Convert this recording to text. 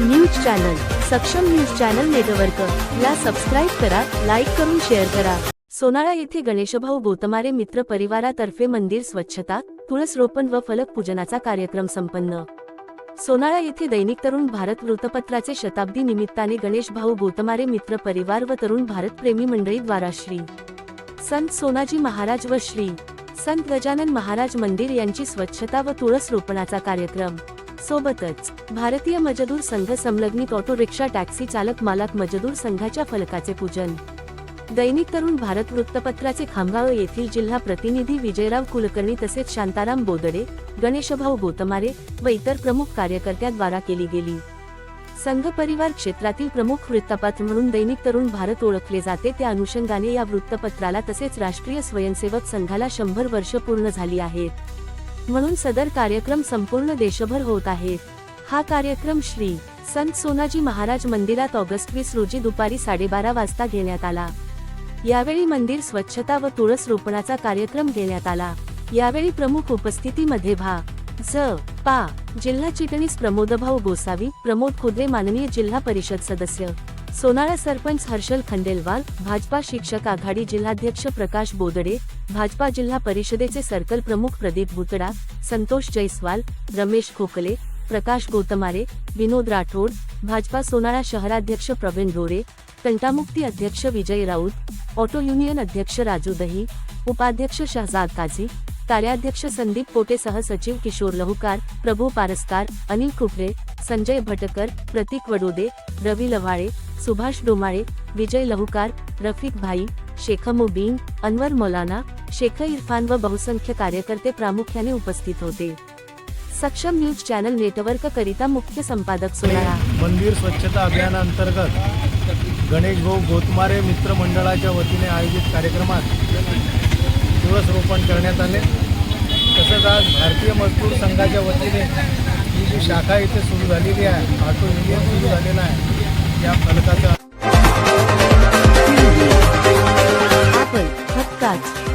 News channel Saksham news channel network. ला subscribe करा like करून शेअर करा. सोनाळा येथे गणेशभाऊ गोतमारे मित्र परिवारातर्फे मंदिर स्वच्छता तुळस रोपण व फलक पूजनाचा कार्यक्रम संपन्न. सोनाळा येथे दैनिक तरुण भारत वृत्तपत्राचे शताब्दी निमित्ताने गणेश भाऊ गोतमारे मित्र परिवार व तरुण भारत प्रेमी मंडळी द्वारा श्री. संत सोनाजी महाराज व श्री. संत गजानन महाराज मंदिर यांची स्वच्छता व तुळस रोपणाचा कार्यक्रम. सोबतच भारतीय मजदूर संघ संलग्नित ऑटो रिक्षा टॅक्सी चालक मालक मजदूर संघाच्या फलकाचे पूजन. दैनिक तरुण भारत वृत्तपत्राचे खामगाव येथील जिल्हा प्रतिनिधी विजयराव कुलकर्णी तसेच शांताराम बोदडे गणेशभाऊ गोतमारे व इतर प्रमुख कार्यकर्त्याद्वारा केली गेली. संघ परिवार क्षेत्रातील प्रमुख वृत्तपत्र म्हणून दैनिक तरुण भारत ओळखले जाते. त्या अनुषंगाने या वृत्तपत्राला तसेच राष्ट्रीय स्वयंसेवक संघाला शंभर वर्ष पूर्ण झाली आहेत. म्हणून सदर कार्यक्रम संपूर्ण देशभर होत आहेत हा कार्यक्रम श्री संत सोनाजी महाराज मंदिरात ऑगस्ट वीस रोजी दुपारी साडेबारा वाजता घेण्यात आला. यावेळी मंदिर स्वच्छता व तुळस रोपणाचा कार्यक्रम घेण्यात आला. यावेळी प्रमुख उपस्थितीमध्ये भा. ज. पा. जिल्हा चिटणीस प्रमोदभाऊ गोसावी प्रमोद खुद्रे माननीय जिल्हा परिषद सदस्य. सोनाळा सरपंच हर्षल खंडेलवाल भाजपा शिक्षक आघाडी जिल्हाध्यक्ष प्रकाश बोदडे भाजपा जिल्हा परिषदेचे सर्कल प्रमुख प्रदीप भुतडा संतोष जयस्वाल रमेश खोकले प्रकाश गोतमारे विनोद राठोड भाजपा सोनाळा शहराध्यक्ष प्रवीण रोरे तंटामुक्ती अध्यक्ष विजय राऊत ऑटो युनियन अध्यक्ष राजू दही उपाध्यक्ष शहजाद काझी कार्याध्यक्ष संदीप पोटे सहसचिव किशोर लहुकार प्रभू पारस्कार अनिल खुपरे संजय भटकर प्रतीक वडोदे रवी लव्हाळे सुभाष डोमाळे विजय लहुकार रफिक भाई शेखमुबीन अनवर मौलाना शेख इरफान व बहुसंख्य कार्यकर्ते प्रामुख्याने उपस्थित होते. सक्षम न्यूज चॅनल नेटवर्क करिता मुख्य संपादक सोनारा. मंदिर स्वच्छता अभियानांतर्गत गणेश भाऊ गोतमारे मित्र मंडळाच्या वतीने आयोजित कार्यक्रमात दिवस रोपण करण्यात आले. तसंच आज भारतीय मजदूर संघाच्या वतीने ही जी शाखा इथे सुरू झालेली आहे ऑटो इंडिया सुरू झालेला आहे.